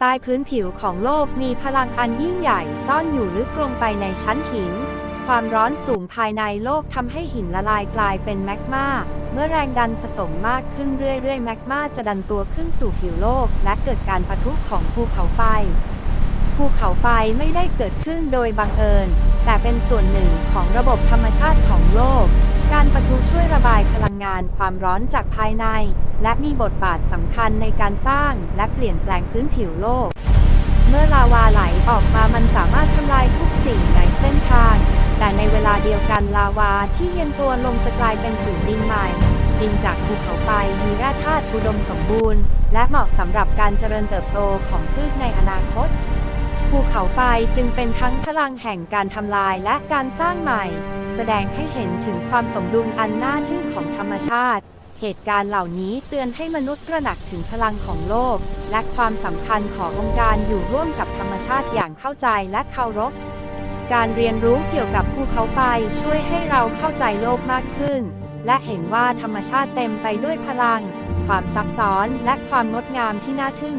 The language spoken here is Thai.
ใต้พื้นผิวของโลกมีพลังอันยิ่งใหญ่ซ่อนอยู่ลึกลงไปในชั้นหิน ความร้อนสูงภายในโลกทำให้หินละลายกลายเป็นแมกมา เมื่อแรงดันสะสมมากขึ้นเรื่อยๆ แมกมาจะดันตัวขึ้นสู่ผิวโลก และเกิดการปะทุของภูเขาไฟ ภูเขาไฟไม่ได้เกิดขึ้นโดยบังเอิญ แต่เป็นส่วนหนึ่งของระบบธรรมชาติของโลก การปะทุช่วย บายพลังงานความร้อนจากภายใน และมีบทบาทสำคัญในการสร้างและเปลี่ยนแปลงพื้นผิวโลก เมื่อลาวาไหลออกมามันสามารถทำลายทุกสิ่งในเส้นทาง แต่ในเวลาเดียวกันลาวาที่เย็นตัวลงจะกลายเป็นผืนดินใหม่ ดินจากภูเขาไฟมีแร่ธาตุอุดมสมบูรณ์ และเหมาะสำหรับการเจริญเติบโตของพืชในอนาคต ภูเขาไฟจึงเป็นทั้งพลังแห่งการทำลายและการสร้างใหม่ แสดงให้เห็นถึงความสมดุลอันน่าทึ่งของธรรมชาติ เหตุการณ์เหล่านี้เตือนให้มนุษย์ตระหนักถึงพลังของโลก และความสำคัญขององค์การอยู่ร่วมกับธรรมชาติอย่างเข้าใจและเคารพการเรียนรู้เกี่ยวกับภูเขาไฟช่วยให้เราเข้าใจโลกมากขึ้น และเห็นว่าธรรมชาติเต็มไปด้วยพลัง ความซับซ้อนและความงดงามที่น่าทึ่ง